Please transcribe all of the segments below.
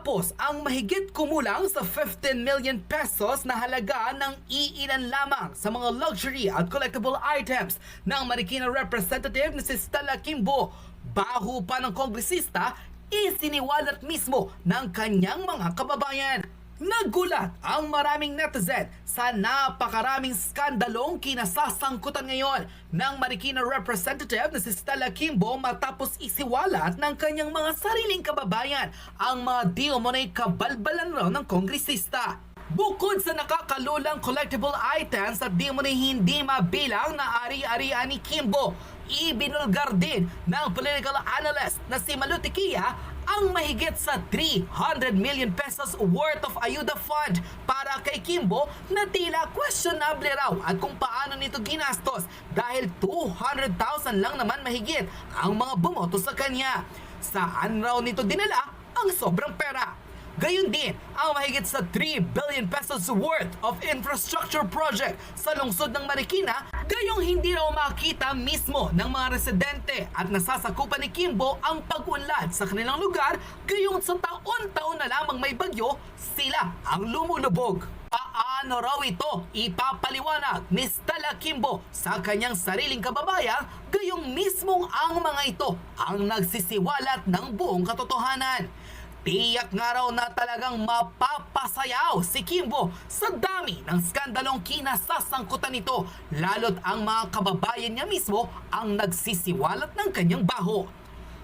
Matapos ang mahigit kumulang sa 15 million pesos na halaga ng iilan lamang sa mga luxury at collectible items ng Marikina representative na si Stella Kimbo, baho pa ng kongresista, isiniwalat mismo ng kanyang mga kababayan. Nagulat ang maraming netizen sa napakaraming skandalong kinasasangkutan ngayon ng Marikina representative na si Stella Kimbo matapos isiwalat ng kanyang mga sariling kababayan ang mga di kabalbalan raw ng kongresista. Bukod sa nakakalulang collectible items at di hindi mabilang na ari-arian ni Kimbo, ibinulgar din ng political analyst na si Malu Tikia ang mahigit sa 300 million pesos worth of ayuda fund para kay Kimbo na tila questionable raw at kung paano nito ginastos dahil 200,000 lang naman mahigit ang mga bumoto sa kanya. Saan raw nito dinala ang sobrang pera? Gayun din ang mahigit sa 3 billion pesos worth of infrastructure project sa lungsod ng Marikina gayong hindi raw makita mismo ng mga residente at nasasakupan ni Kimbo ang pag-unlad sa kanilang lugar gayong sa taon-taon na lamang may bagyo sila ang lumulubog. Paano raw ito ipapaliwanag ni Stella Kimbo sa kanyang sariling kababayan gayong mismong ang mga ito ang nagsisiwalat ng buong katotohanan. Tiyak nga raw na talagang mapapasayaw si Kimbo sa dami ng skandalong kinasasangkutan nito lalo't ang mga kababayan niya mismo ang nagsisiwalat ng kanyang baho.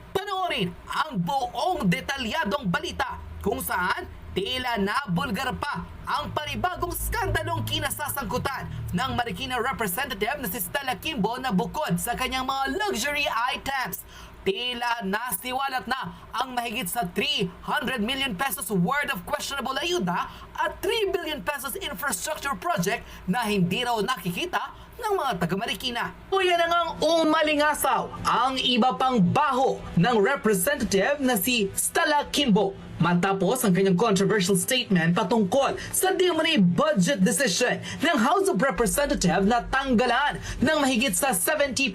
Panoorin ang buong detalyadong balita kung saan tila nabulgar pa ang panibagong skandalong kinasasangkutan ng Marikina representative na si Stella Kimbo na bukod sa kanyang mga luxury items tila nasiwalat na ang mahigit sa 300 million pesos worth of questionable ayuda at 3 billion pesos infrastructure project na hindi raw nakikita ng mga taga-Marikina. O yan na ngang umalingasaw ang iba pang baho ng representative na si Stella Kimbo matapos ang kanyang controversial statement patungkol sa di umano'y budget decision ng House of Representative na tanggalan ng mahigit sa 70%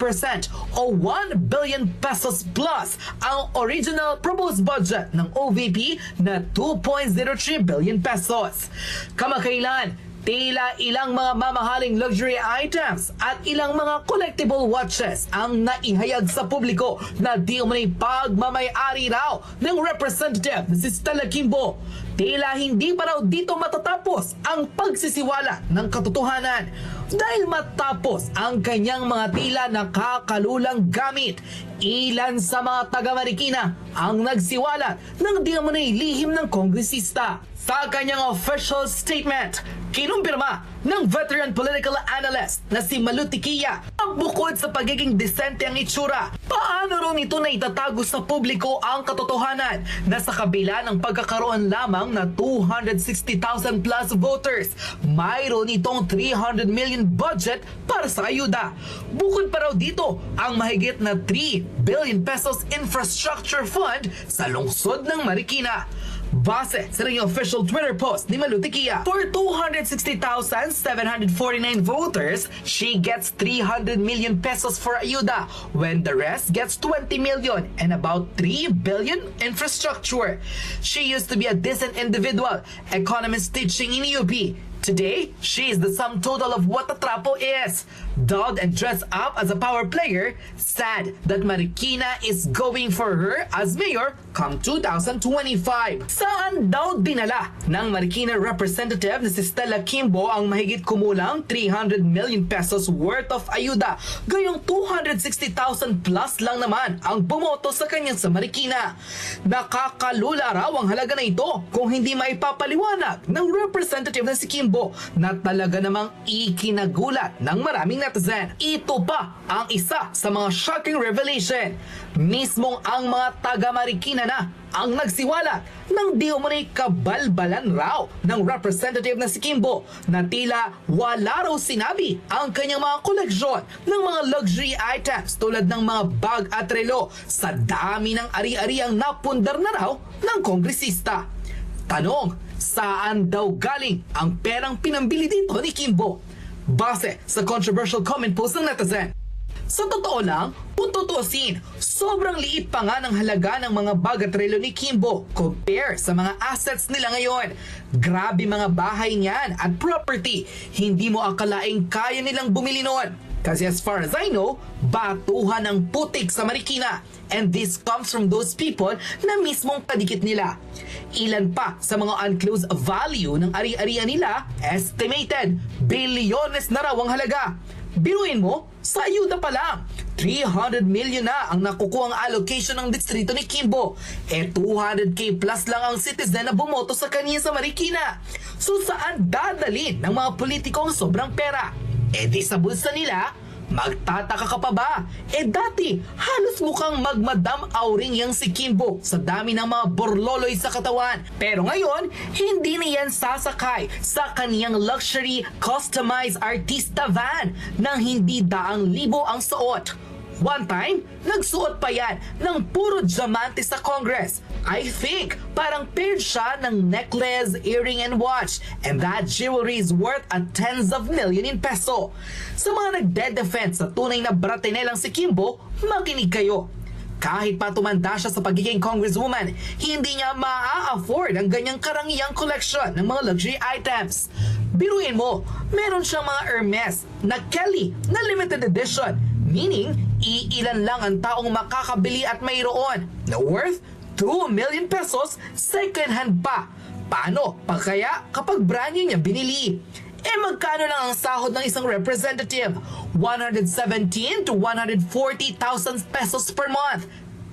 o 1 billion pesos plus ang original proposed budget ng OVP na 2.03 billion pesos. Kamakailan, Tila ilang mga mamahaling luxury items at ilang mga collectible watches ang naihayag sa publiko na di umunay pagmamayari raw ng representative si Stella Kimbo. Tila hindi pa raw dito matatapos ang pagsisiwala ng katotohanan dahil matapos ang kanyang mga tila nakakalulang gamit. Ilan sa mga taga-Marikina ang nagsiwalat ng di umunay lihim ng kongresista. Sa kanyang official statement, kinumpirma ng veteran political analyst na si Malu Tikia ang bukod sa pagiging disente ang itsura, paano rin ito na itatago sa publiko ang katotohanan na sa kabila ng pagkakaroon lamang na 260,000 plus voters, mayroon itong 300 million budget para sa ayuda. Bukod pa raw dito ang mahigit na 3 billion pesos infrastructure fund sa lungsod ng Marikina. Base sa ring official Twitter post ni Malu Tikia, for 260,749 voters, she gets 300 million pesos for ayuda, when the rest gets 20 million and about 3 billion infrastructure. She used to be a decent individual, economist teaching in UP. Today, she is the sum total of what a trapo is. Dolled and dressed up as a power player, sad that Marikina is going for her as mayor come 2025. Saan daw dinala ng Marikina representative na si Stella Kimbo ang mahigit kumulang 300 million pesos worth of ayuda, gayong 260,000 plus lang naman ang bumoto sa kanya sa Marikina. Nakakalula raw ang halaga na ito kung hindi maipapaliwanag ng representative na si Kimbo na talaga namang ikinagulat ng maraming netizen. Ito pa ang isa sa mga shocking revelation. Mismong ang mga taga-Marikina na ang nagsiwalat ng di kabalbalan raw ng representative na si Kimbo na tila wala raw sinabi ang kanyang mga koleksyon ng mga luxury items tulad ng mga bag at relo sa dami ng ari-ariang napundar na raw ng kongresista. Tanong, saan daw galing ang perang pinambili dito ni Kimbo? Base sa controversial comment post ng netizen. Sa totoo lang, kung tutuusin, sobrang liit pa nga ng halaga ng mga bagatrelo ni Kimbo compare sa mga assets nila ngayon. Grabe mga bahay niyan at property, hindi mo akalaing kaya nilang bumili noon. Kasi as far as I know, batuhan ang putik sa Marikina. And this comes from those people na mismong kadikit nila. Ilan pa sa mga unclosed value ng ari-arian nila, estimated, bilyones na raw ang halaga. Biruin mo, sa ayuda pa lang, 300 million na ang nakukuha ang allocation ng distrito ni Kimbo. Eh 200k plus lang ang citizen na bumoto sa kanya sa Marikina. So saan dadalin ng mga politiko ang sobrang pera? Eh di sa bulsa nila, Magtataka ka pa ba? Eh dati, halos mukhang magmadam auring yang si Kimbo sa dami ng mga borloloy sa katawan. Pero ngayon, hindi na yan sasakay sa kaniyang luxury customized artista van nang hindi daang libo ang suot. One time, nagsuot pa yan ng puro diamante sa Congress. I think parang paired siya ng necklace, earring, and watch. And that jewelry is worth a tens of million in peso. Sa mga nagde-defense sa tunay na bratinelang si Kimbo, makinig kayo. Kahit pa tumanda siya sa pagiging congresswoman, hindi niya maa-afford ang ganyang karangyang collection ng mga luxury items. Biruin mo, meron siyang mga Hermes na Kelly na limited edition, meaning iilan lang ang taong makakabili at mayroon na worth 2 million pesos second hand pa. Paano pa kaya kapag brand new niya binili? Eh magkano lang ang sahod ng isang representative? 117 to 140,000 pesos per month.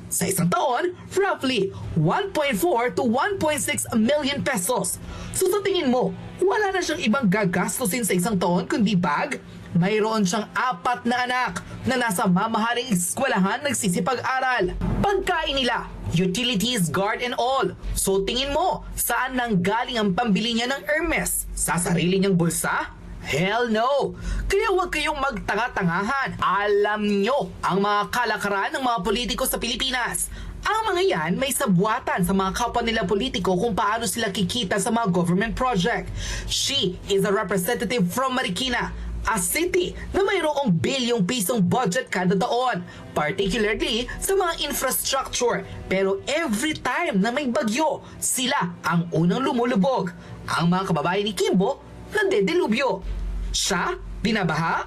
Sa isang taon, roughly 1.4 to 1.6 million pesos. So sa tingin mo, wala na siyang ibang gagastusin sa isang taon kundi bag? Mayroon siyang apat na anak na nasa mamahaling eskwelahan nagsisipag-aral. Pagkain nila, utilities, guard and all. So tingin mo, saan nang galing ang pambili niya ng Hermes? Sa sarili niyang bulsa? Hell no! Kaya huwag kayong magtanga-tangahan. Alam nyo ang mga kalakaran ng mga politiko sa Pilipinas. Ang mga yan may sabwatan sa mga kapwa nila politiko kung paano sila kikita sa mga government project. She is a representative from Marikina, a city na mayroong bilyong pisong budget kada taon, particularly sa mga infrastructure. Pero every time na may bagyo, sila ang unang lumulubog. Ang mga kababayan ni Kimbo, nandedilubyo. Siya, binabaha?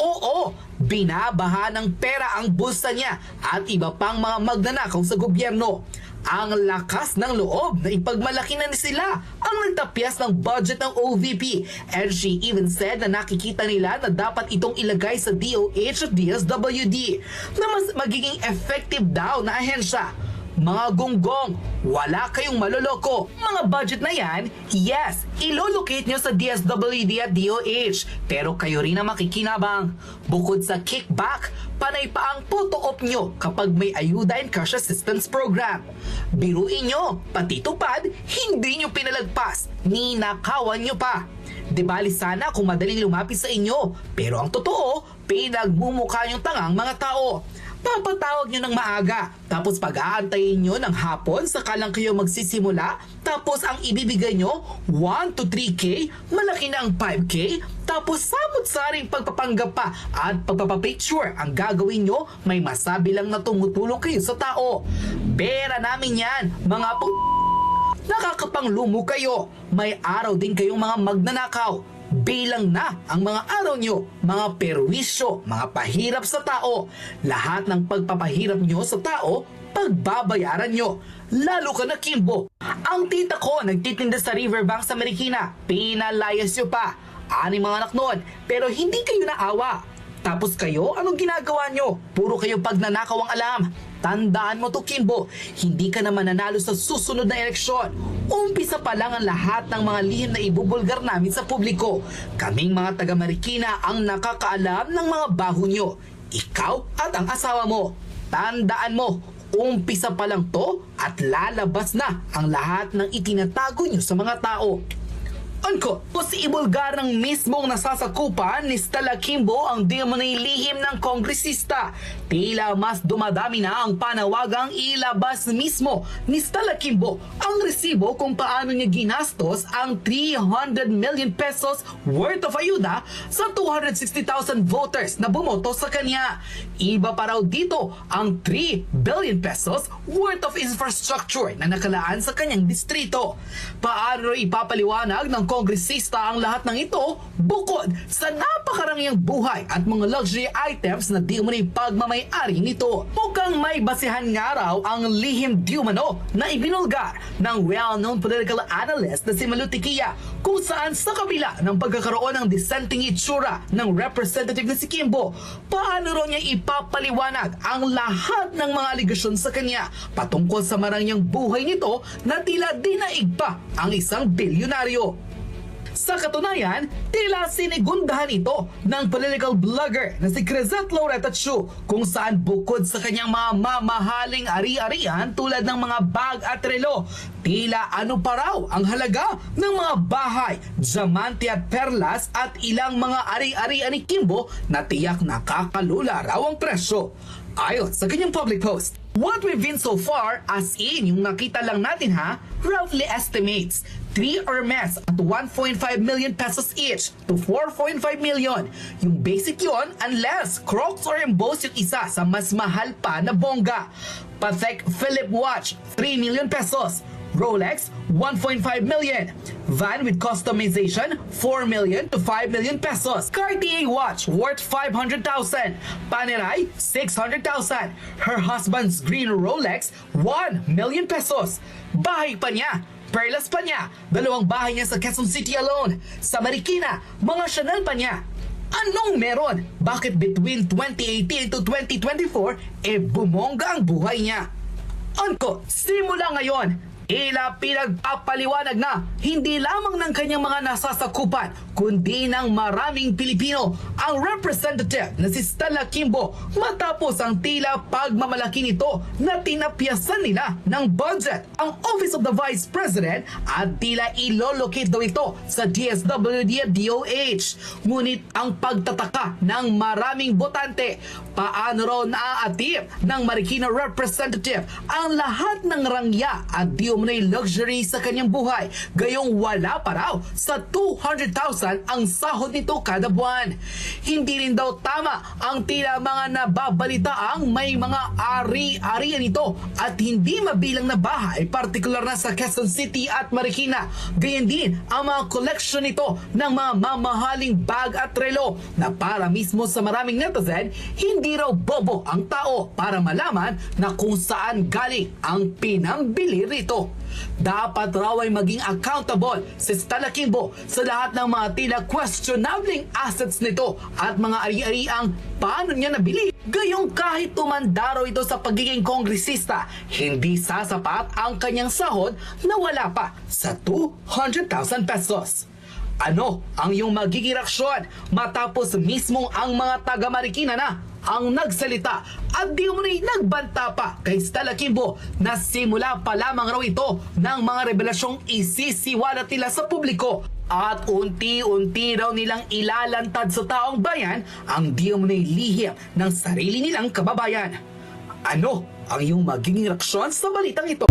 Oo, binabaha ng pera ang bulsa niya at iba pang mga magnanakaw sa gobyerno. Ang lakas ng loob na ipagmalaki na ni sila ang nagtapyas ng budget ng OVP. And she even said na nakikita nila na dapat itong ilagay sa DOH at DSWD na mas magiging effective daw na ahensya. Mga gonggong, wala kayong maloloko. Mga budget na yan, yes, ilolocate nyo sa DSWD at DOH. Pero kayo rin ang makikinabang. Bukod sa kickback, panay pa ang photo op nyo kapag may ayuda and cash assistance program. Biruin nyo, pati tupad, hindi nyo pinalagpas, ninakawan nyo pa. Di sana kung madaling lumapit sa inyo, pero ang totoo, pinagmumukha yung tangang mga tao. Papatawag nyo ng maaga, tapos pag-aantayin nyo ng hapon, saka lang kayo magsisimula, tapos ang ibibigay nyo, 1 to 3K, malaki na ang 5K, tapos samot-saring pagpapanggap pa at pagpapapicture ang gagawin nyo, may masabi lang na tumutulong kayo sa tao. Pera namin yan, mga po... Nakakapanglumo kayo, may araw din kayong mga magnanakaw, bilang na ang mga araw nyo, mga perwisyo, mga pahirap sa tao. Lahat ng pagpapahirap nyo sa tao, pagbabayaran nyo. Lalo ka na Kimbo. Ang tita ko nagtitinda sa riverbank sa Marikina. Pinalayas nyo pa. Ani mga anak noon, pero hindi kayo naawa. Tapos kayo, anong ginagawa nyo? Puro kayo pagnanakaw ang alam. Tandaan mo to, Kimbo. Hindi ka na mananalo sa susunod na eleksyon. Umpisa pa lang ang lahat ng mga lihim na ibubulgar namin sa publiko. Kaming mga taga Marikina ang nakakaalam ng mga baho nyo. Ikaw at ang asawa mo. Tandaan mo, umpisa pa lang to at lalabas na ang lahat ng itinatago nyo sa mga tao. Unquote. O si ibulgar ng mismong nasasakupan ni Stella Kimbo ang mo lihim ng kongresista. Tila mas dumadami na ang panawagang ilabas mismo ni Stella Kimbo ang resibo kung paano niya ginastos ang 300 million pesos worth of ayuda sa 260,000 voters na bumoto sa kanya. Iba pa raw dito ang 3 billion pesos worth of infrastructure na nakalaan sa kanyang distrito. Paano ipapaliwanag ng kongresista ang lahat ng ito bukod sa napakarangyang buhay at mga luxury items na di mo pagmamay-ari nito. Mukhang may basihan nga raw ang lihim di umano na ibinulgar ng well-known political analyst na si Maluti Kia kung saan sa kabila ng pagkakaroon ng dissenting itsura ng representative na si Kimbo, paano raw niya ipapaliwanag ang lahat ng mga aligasyon sa kanya patungkol sa marangyang buhay nito na tila dinaig pa ang isang bilyonaryo. Sa katunayan, tila sinigundahan ito ng political blogger na si Crisette Loretta Chu kung saan bukod sa kanyang mga mamahaling ari-arian tulad ng mga bag at relo, tila ano pa raw ang halaga ng mga bahay, diamante at perlas at ilang mga ari-arian ni Kimbo na tiyak nakakalula raw ang presyo. Ayon sa kanyang public post, What we've been so far, as in yung nakita lang natin ha, roughly estimates 3 Hermes at 1.5 million pesos each to 4.5 million. Yung basic yon unless Crocs or Emboss yung isa sa mas mahal pa na bongga. Patek Philip Watch, 3 million pesos. Rolex, 1.5 million. Van with customization, 4 million to 5 million pesos. Cartier watch worth 500,000. Panerai, 600,000. Her husband's green Rolex, 1 million pesos. Bahay pa niya, Perlas pa niya, dalawang bahay niya sa Quezon City alone. Sa Marikina, mga Chanel pa niya. Anong meron? Bakit between 2018 to 2024, eh bumongga ang buhay niya? Unko, simula ngayon, Ila pinagpapaliwanag na hindi lamang ng kanyang mga nasasakupan kundi ng maraming Pilipino ang representative na si Stella Kimbo matapos ang tila pagmamalaki nito na tinapyasan nila ng budget ang Office of the Vice President at tila ilolocate daw ito sa DSWD at DOH. Ngunit ang pagtataka ng maraming botante paano raw naaatip ng Marikina representative ang lahat ng rangya at di umano'y luxury sa kanyang buhay gayong wala pa raw sa 200,000 ang sahod nito kada buwan. Hindi rin daw tama ang tila mga nababalita ang may mga ari-arian ito at hindi mabilang na bahay partikular na sa Quezon City at Marikina. Gayon din ang mga collection nito ng mga mamahaling bag at relo na para mismo sa maraming netizen, hindi raw bobo ang tao para malaman na kung saan galing ang pinambili rito. Dapat raw ay maging accountable si Stella sa lahat ng mga tila questionabling assets nito at mga ari-ariang paano niya nabili. Gayong kahit tumanda raw ito sa pagiging kongresista, hindi sasapat ang kanyang sahod na wala pa sa 200,000 pesos. Ano ang iyong magiging reaksyon matapos mismong ang mga taga Marikina na ang nagsalita at di mo nagbanta pa kay Stella na simula pa lamang raw ito ng mga revelasyong isisiwalat nila sa publiko at unti-unti raw nilang ilalantad sa taong bayan ang di mo lihim ng sarili nilang kababayan. Ano ang iyong magiging reaksyon sa balitang ito?